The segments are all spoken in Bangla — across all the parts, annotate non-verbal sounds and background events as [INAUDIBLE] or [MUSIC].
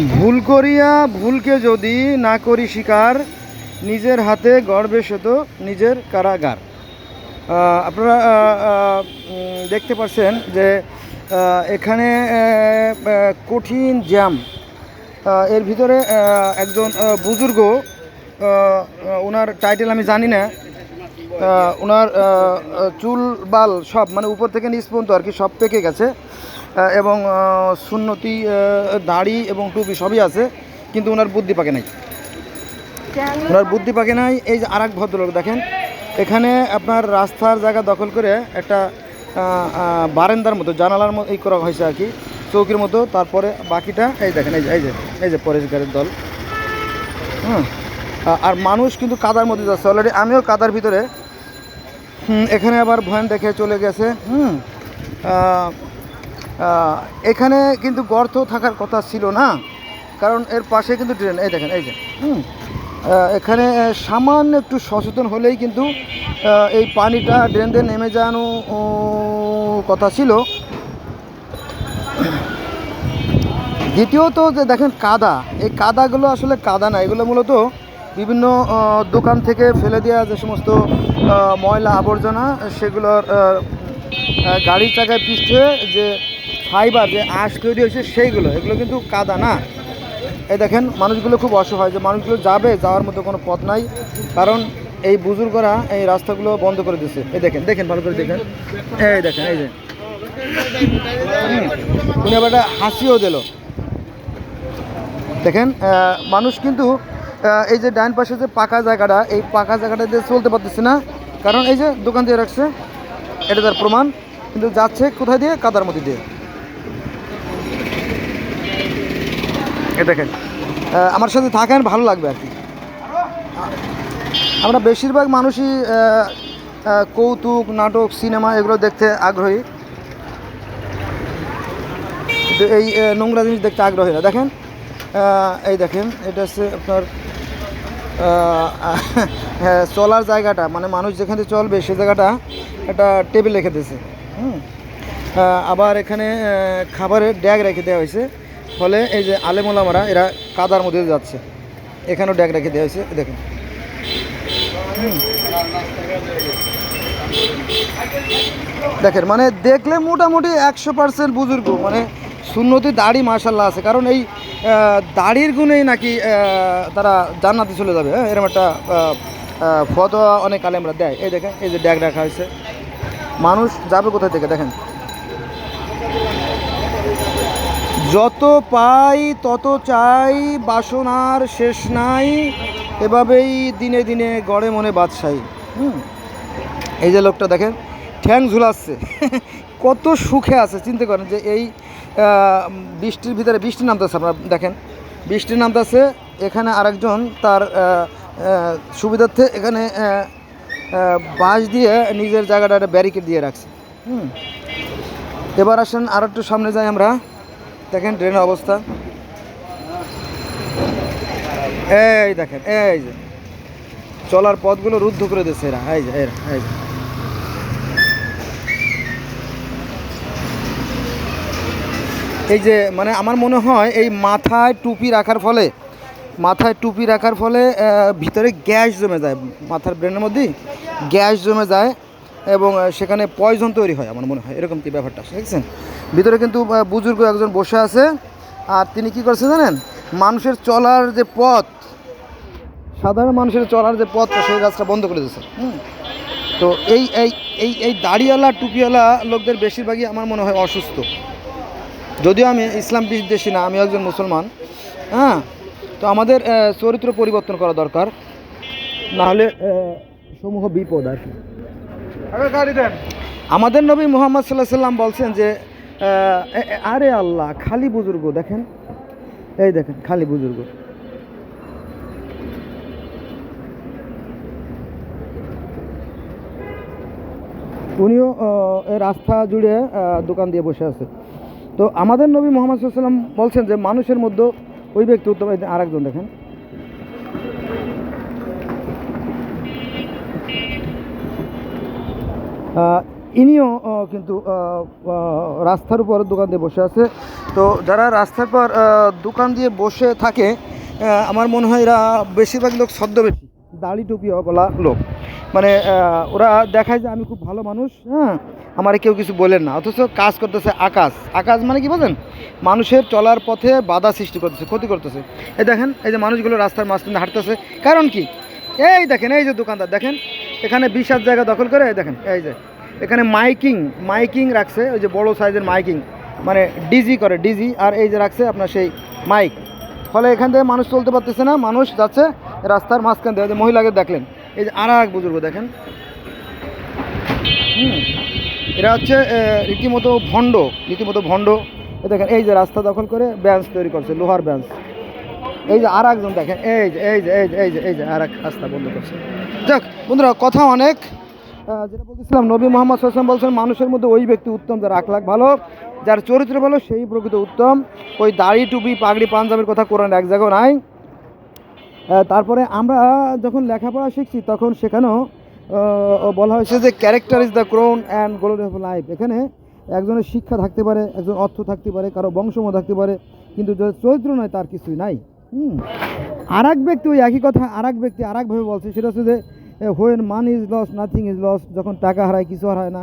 ভুল করিয়া ভুলকে যদি না করি শিকার, নিজের হাতে গর্বে শত নিজের কারাগার। আপনারা দেখতে পাচ্ছেন যে এখানে কঠিন জ্যাম। এর ভিতরে একজন বুজুর্গ ওনার টাইটেল আমি জানি না। ওনার চুল বাল সব মানে উপর থেকে নিচ পর্যন্ত আর কি সব পেকে গেছে। এবং সুন্নতি দাড়ি এবং টুপি সবই আছে কিন্তু ওনার বুদ্ধি পাকে নাই। ওনার বুদ্ধি পাকে নাই এই যে আর এক ভদ্রলোক দেখেন এখানে আপনার রাস্তার জায়গা দখল করে একটা আহ, মতো জানালার মতো এই করা হয়েছে আর কি চৌকির মতো তারপরে বাকিটা এই দেখেন এই যে এই যে এই যে পরেশগারের দল। হুম আ- আর মানুষ কিন্তু কাদার মধ্যে যাচ্ছে। অলরেডি আমিও কাদার ভিতরে এখানে আবার ভয়ান দেখে চলে গেছে, হুম। এখানে কিন্তু গর্ত থাকার কথা ছিল না, কারণ এর পাশে কিন্তু ড্রেন, এই দেখেন, এই যে, হুম। এখানে সামান্য একটু সচেতন হলেই কিন্তু এই পানিটা ড্রেন দিয়ে নেমে যাওয়ানো কথা ছিল। দ্বিতীয়ত যে দেখেন কাদা, এই কাদাগুলো আসলে কাদা না, এগুলো মূলত বিভিন্ন দোকান থেকে ফেলে দেওয়া যে সমস্ত ময়লা আবর্জনা, সেগুলোর গাড়ির চাকায় পিষ্টে যে ফাইবার, যে আঁশ তৈরি হয়েছে সেইগুলো, এগুলো কিন্তু কাদা না। এই দেখেন, মানুষগুলো খুব অসহায়, যে মানুষগুলো যাবে, যাওয়ার মতো কোনো পথ নাই, কারণ এই বুজুর্গরা এই রাস্তাগুলো বন্ধ করে দিচ্ছে এই দেখেন দেখেন, ভালো করে দেখেন। এই দেখেন, এই যে। উনি আবার হাসিও দিল। দেখেন মানুষ কিন্তু এই যে ডান পাশে যে পাকা জায়গাটা, এই পাকা জায়গাটা দিয়ে চলতে পারতেছি না। কারণ এই যে দোকান দিয়ে রাখছে, এটা তার প্রমাণ। কিন্তু যাচ্ছে কোথায় দিয়ে? কাদার মধ্যে দিয়ে। এ দেখেন আমার সাথে থাকেন, ভালো লাগবে আর কি। আমরা বেশিরভাগ মানুষই কৌতুক, নাটক, সিনেমা এগুলো দেখতে আগ্রহী। এই নোংরা জিনিস দেখতে আগ্রহী না। দেখেন এই দেখেন, এটা হচ্ছে আপনার চলার জায়গাটা মানে মানুষ যেখানে চলবে সে জায়গাটা একটা টেবিল রেখে দিয়েছে। হুম? আবার এখানে খাবারের ড্যাগ রেখে দেওয়া হয়েছে। ফলে এই যে আলেমোলামারা এরা কাদার মধ্যে যাচ্ছে। এখানেও ড্যাগ রেখে দেওয়া হয়েছে দেখুন। দেখেন মানে দেখলে মোটামুটি একশো পার্সেন্ট বুজুর্গ মানে সুন্নতি দাড়ি মার্শাল্লাহ আছে। কারণ এই দাড়ির গুণেই নাকি তারা জান্নাতে চলে যাবে হ্যাঁ? এরকম একটা ফতোয়া অনেক আলেমরা দেয়। এই দেখেন, এই যে ড্যাগ রাখা হয়েছে। মানুষ যাবে কোথায় থেকে? দেখেন। যত পাই, তত চাই বাসনার শেষ নাই, এভাবেই দিনে দিনে গড়ে মনে বাদশাহী, হুম? এই যে লোকটা দেখেন, ঠ্যাং ঝুলাচ্ছে। [LAUGHS] কত সুখে আছে, চিন্তা করেন যে এই বৃষ্টির ভিতরে বৃষ্টি নামতেছে আপনারা দেখেন, বৃষ্টি নামতেছে, এখানে আরেকজন তার সুবিধার্থে এখানে বাঁশ দিয়ে নিজের জায়গাটা একটা ব্যারিকেড দিয়ে রাখছে। হুম। এবার আসেন আর একটু সামনে যাই আমরা। দেখেন ট্রেনের অবস্থা। এই দেখেন, এই যে। চলার পথগুলো রুদ্ধ করে দিচ্ছে এরা। এই যে এরা এই যে। এই যে মানে আমার মনে হয় এই মাথায় টুপি রাখার ফলে, মাথায় টুপি রাখার ফলে ভিতরে গ্যাস জমে যায়, মাথার ব্রেনের মধ্যেই গ্যাস জমে যায় এবং সেখানে পয়জন তৈরি হয় আমার মনে হয়। এরকম কি ব্যাপারটা দেখছেন ভিতরে কিন্তু বুজুর্গ একজন বসে আছে আর তিনি কি করছে জানেন? মানুষের চলার যে পথ, সাধারণ মানুষের চলার যে পথ, সেই রাস্তা বন্ধ করে দিয়েছে। তো এই এই এই এই দাড়িওয়ালা, টুপিওয়ালা লোকদের বেশিরভাগই আমার মনে হয় অসুস্থ। যদিও আমি ইসলাম বিদ্বেষী না আমি একজন মুসলমান হ্যাঁ? তো আমাদের চরিত্র পরিবর্তন করা দরকার। না হলে সমূহ বিপদ আর কি। আমাদের নবী মোহাম্মদ সাল্লাহ সাল্লাম বলছেন যে আরে আল্লাহ খালি বুজুর্গ দেখেন। এই দেখেন খালি বুজুর্গ। উনিও রাস্তা জুড়ে দোকান দিয়ে বসে আছে। তো আমাদের নবী মোহাম্মদ সাল্লাম বলছেন যে মানুষের মধ্যে ওই ব্যক্তি উত্তম। আর একজন দেখেন। ইনিও কিন্তু রাস্তার উপর দোকান দিয়ে বসে আছে। তো যারা রাস্তার পর দোকান দিয়ে বসে থাকে আমার মনে হয় এরা বেশিরভাগ লোক ছদ্মবেশী। দাড়ি টুপি বলা লোক। মানে ওরা দেখায় যে আমি খুব ভালো মানুষ হ্যাঁ? আমার কেউ কিছু বলেন না। অথচ কাজ করতেছে আকাশ। আকাশ মানে কি বলেন মানুষের চলার পথে বাধা সৃষ্টি করতেছে, ক্ষতি করতেছে। এই দেখেন, এই যে মানুষগুলো রাস্তার মাঝখানে হাঁটতেছে। কারণ কি? এই দেখেন, এই যে দোকানদার, দেখেন, এখানে বিশাল জায়গা দখল করে, এই দেখেন, এই যে, এখানে মাইকিং মাইকিং রাখছে, ওই যে বড় সাইজের মাইকিং। মানে ডিজি করে, ডিজি, আর এই যে রাখছে আপনার সেই মাইক। ফলে এখান থেকে মানুষ চলতে পারতেছে না, মানুষ যাচ্ছে রাস্তার মাঝখান যে মহিলাকে দেখলেন এই যে আর এক বুজুর্গ দেখেন। এরা হচ্ছে রীতিমতো ভণ্ড রীতিমতো ভণ্ড। দেখেন, এই যে রাস্তা দখল করে ব্যাঞ্চ তৈরি করছে, লোহার ব্যাঞ্চ। এই যে আর একজন দেখেন, এই যে এই যে এই যে এই যে এই যে আর এক রাস্তা বন্ধ করছে। যাক, বন্ধুরা, কথা অনেক। যেটা বলতেছিলাম, নবী মোহাম্মদ সাল্লাম বলছেন, মানুষের মধ্যে ওই ব্যক্তি উত্তম, যার আখলাখ ভালো, যার চরিত্র ভালো, সেই প্রকৃত উত্তম। ওই দাড়ি টুপি পাগড়ি পাঞ্জাবের কথা কোরআন এক জায়গাও নাই। তারপরে আমরা যখন লেখাপড়া শিখছি, তখন সেখানেও বলা হয়েছে যে character is the crown and gold of life এখানে একজনের শিক্ষা থাকতে পারে, একজন অর্থ থাকতে পারে, কারও বংশম থাকতে পারে, কিন্তু যে চরিত্র নয়, তার কিছুই নাই। হুম। আর এক ব্যক্তি ওই একই কথা আর এক ব্যক্তি আর একভাবে বলছে, সেটা হচ্ছে যে when money is lost nothing is lost যখন টাকা হারায়, কিছু হারায় না।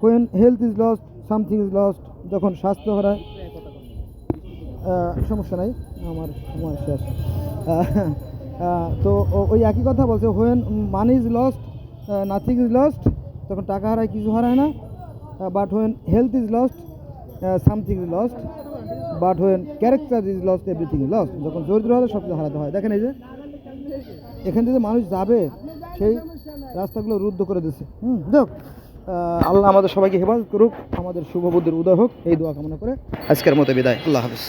When health is lost something is lost যখন স্বাস্থ্য হারায়। সমস্যা নাই, আমার সময় শেষ। তো ওই একই কথা বলছে when money is lost nothing is lost তখন টাকা হারায় কিছু হারায় না। But when health is lost something is lost but when character is lost everything is lost যখন চরিত্র হারায় সব কিছু হারাতে হয়। দেখেন এই যে এখান থেকে মানুষ যাবে সেই রাস্তাগুলো রুদ্ধ করে দিচ্ছে হুম আহ, আল্লাহ আমাদের সবাইকে হেফাজত করুক আমাদের শুভ বুদ্ধির উদয় হোক। এই দোয়া কামনা করে আজকের মতো বিদায়। আল্লাহ হাফিজ।